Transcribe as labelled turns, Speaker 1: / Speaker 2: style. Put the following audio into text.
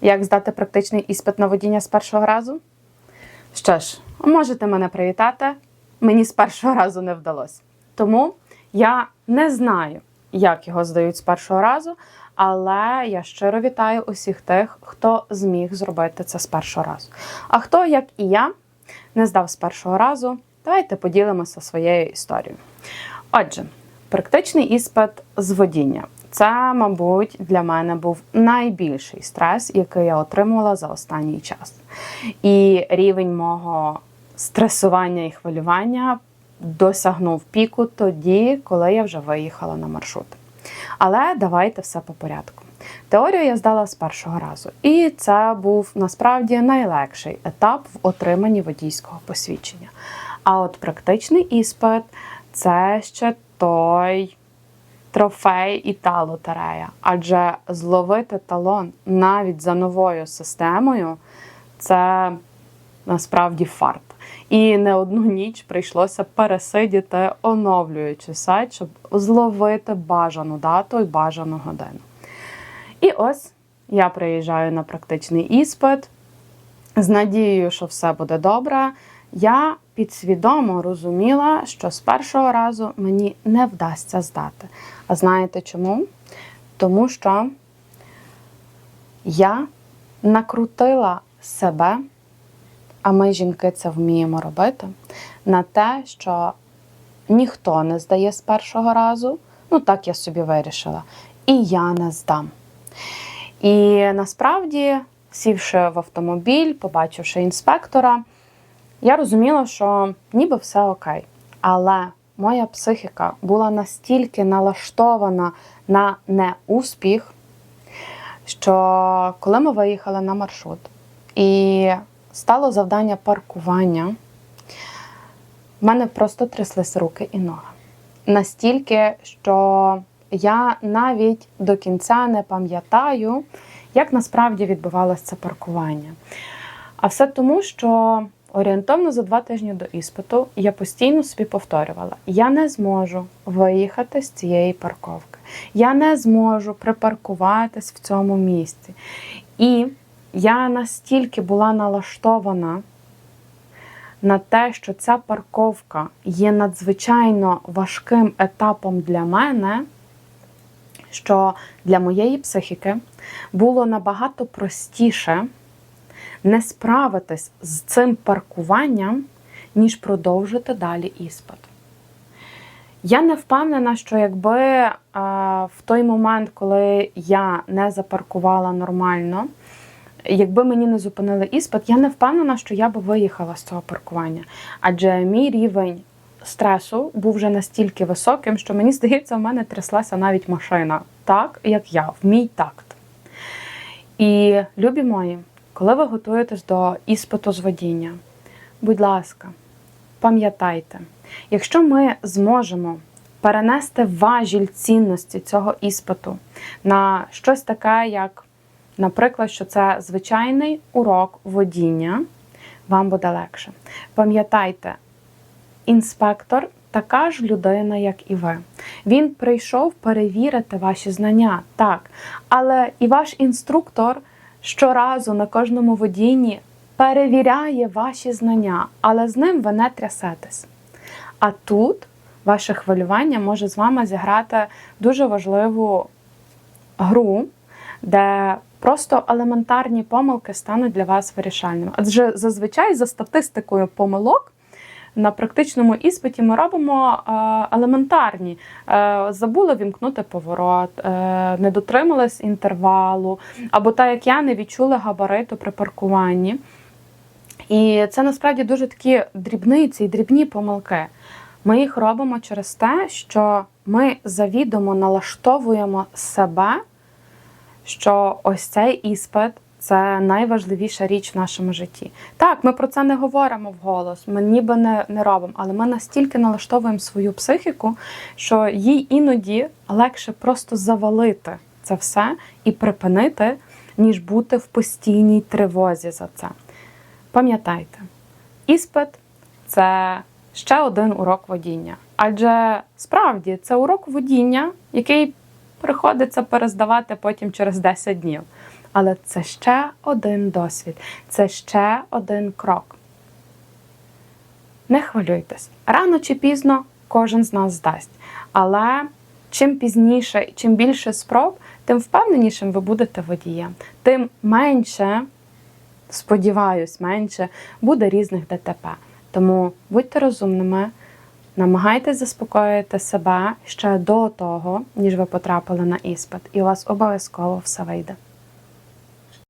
Speaker 1: Як здати практичний іспит на водіння з першого разу? Що ж, можете мене привітати. Мені з першого разу не вдалося. Тому я не знаю, як його здають з першого разу, але я щиро вітаю усіх тих, хто зміг зробити це з першого разу. А хто, як і я, не здав з першого разу, давайте поділимося своєю історією. Отже, практичний іспит з водіння. Це, мабуть, для мене був найбільший стрес, який я отримувала за останній час. І рівень мого стресування і хвилювання досягнув піку тоді, коли я вже виїхала на маршрути. Але давайте все по порядку. Теорію я здала з першого разу, і це був насправді найлегший етап в отриманні водійського посвідчення. А от практичний іспит це ще той трофей і та лотерея. Адже зловити талон навіть за новою системою це насправді фарт. І не одну ніч прийшлося пересидіти, оновлюючи сайт, щоб зловити бажану дату і бажану годину. І ось я приїжджаю на практичний іспит з надією, що все буде добре. Я підсвідомо розуміла, що з першого разу мені не вдасться здати. А знаєте чому? Тому що я накрутила себе, а ми, жінки, це вміємо робити, на те, що ніхто не здає з першого разу. Ну, так я собі вирішила. І я не здам. І насправді, сівши в автомобіль, побачивши інспектора, я розуміла, що ніби все окей. Але моя психіка була настільки налаштована на неуспіх, що коли ми виїхали на маршрут і стало завдання паркування, в мене просто тряслись руки і ноги. Настільки, що я навіть до кінця не пам'ятаю, як насправді відбувалося це паркування. А все тому, що орієнтовно за два тижні до іспиту я постійно собі повторювала: я не зможу виїхати з цієї парковки, я не зможу припаркуватись в цьому місці. І я настільки була налаштована на те, що ця парковка є надзвичайно важким етапом для мене, що для моєї психіки було набагато простіше не справитись з цим паркуванням, ніж продовжити далі іспит. Я не впевнена, що якби а, в той момент, коли я не запаркувала нормально, якби мені не зупинили іспит, я не впевнена, що я би виїхала з цього паркування. Адже мій рівень стресу був вже настільки високим, що мені здається, в мене тряслася навіть машина, так як я, в мій такт. І, любі мої, коли ви готуєтесь до іспиту з водіння, будь ласка, пам'ятайте, якщо ми зможемо перенести важіль цінності цього іспиту на щось таке, як, наприклад, що це звичайний урок водіння, вам буде легше. Пам'ятайте, інспектор така ж людина, як і ви. Він прийшов перевірити ваші знання, так, але і ваш інструктор щоразу на кожному водінні перевіряє ваші знання, але з ним ви не трясетесь. А тут ваше хвилювання може з вами зіграти дуже важливу гру, де просто елементарні помилки стануть для вас вирішальними. Адже зазвичай за статистикою помилок. На практичному іспиті ми робимо е, елементарні. Е, забули вімкнути поворот, е, не дотрималась інтервалу, або так як я не відчула габариту при паркуванні. І це насправді дуже такі дрібниці і дрібні помилки. Ми їх робимо через те, що ми завідомо налаштовуємо себе, що ось цей іспит це найважливіша річ в нашому житті. Так, ми про це не говоримо вголос, ми ніби не, не робимо, але ми настільки налаштовуємо свою психіку, що їй іноді легше просто завалити це все і припинити, ніж бути в постійній тривозі за це. Пам'ятайте, іспит це ще один урок водіння. Адже справді це урок водіння, який приходиться перездавати потім через 10 днів. Але це ще один досвід, це ще один крок. Не хвилюйтесь. Рано чи пізно кожен з нас здасть. Але чим пізніше, чим більше спроб, тим впевненішим ви будете водієм, тим менше, сподіваюсь, менше буде різних ДТП. Тому будьте розумними, намагайтесь заспокоїти себе ще до того, ніж ви потрапили на іспит, і у вас обов'язково все вийде.